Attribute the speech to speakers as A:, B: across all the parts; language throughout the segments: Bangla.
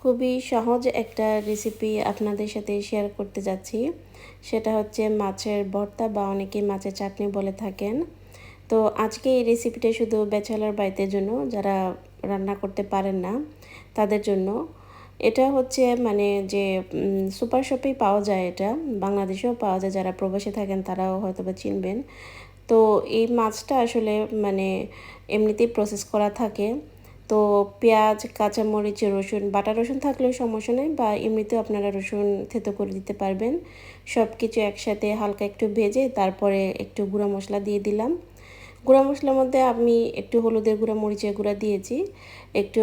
A: খুবই সহজ একটা রেসিপি আপনাদের সাথে শেয়ার করতে যাচ্ছি। সেটা হচ্ছে মাছের ভর্তা বা অনেকে মাছের চাটনি বলে থাকেন। তো আজকে এই রেসিপিটা শুধু ব্যাচেলার বাড়িতে জন্য যারা রান্না করতে পারেন না, তাদের জন্য। এটা হচ্ছে মানে যে সুপার শপেই পাওয়া যায় এটা। বাংলাদেশেও পাওয়া যায়, যারা প্রবাসে থাকেন তারাও হয়তো বা চিনবেন। তো এই মাছটা আসলে মানে এমনিতেই প্রসেস করা থাকে। তো পেঁয়াজ, কাঁচামরিচ, রসুন, বাটা রসুন থাকলেও সমস্যা নেই বা এমনিতেও আপনারা রসুন থেতো করে দিতে পারবেন। সব কিছু একসাথে হালকা একটু ভেজে তারপরে একটু গুঁড়া মশলা দিয়ে দিলাম। গুঁড়া মশলার মধ্যে আমি একটু হলুদের গুঁড়া, মরিচের গুঁড়া দিয়েছি। একটু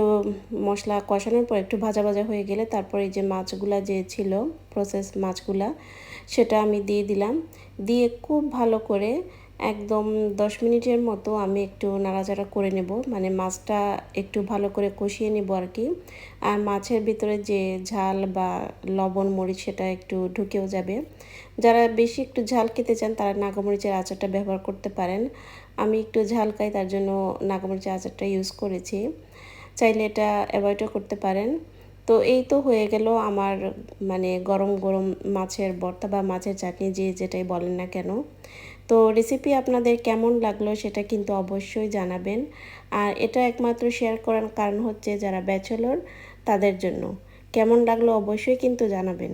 A: মশলা কষানোর পর একটু ভাজা ভাজা হয়ে গেলে তারপরে যে মাছগুলা যে ছিল প্রসেস মাছগুলা, সেটা আমি দিয়ে দিলাম। দিয়ে খুব ভালো করে একদম দশ মিনিটের মতো আমি একটু নাড়াচাড়া করে নেব। মানে মাছটা একটু ভালো করে কষিয়ে নেব আর কি। আর মাছের ভিতরে যে ঝাল বা লবণ, মরিচ, সেটা একটু ঢুকেও যাবে। যারা বেশি একটু ঝাল খেতে চান, তারা নাগামরিচের আচারটা ব্যবহার করতে পারেন। আমি একটু ঝাল খাই, তার জন্য নাগামরিচের আচারটা ইউজ করেছি। চাইলে এটা অ্যাভয়েডও করতে পারেন। তো এই তো হয়ে গেল আমার মানে গরম গরম মাছের ভর্তা বা মাছের চাটনি, যে যেটাই বলেন না কেন। তো রেসিপি আপনাদের কেমন লাগল সেটা কিন্তু অবশ্যই জানাবেন। আর এটা একমাত্র শেয়ার করার কারণ হচ্ছে যারা ব্যাচেলর তাদের জন্য। কেমন লাগল অবশ্যই কিন্তু জানাবেন।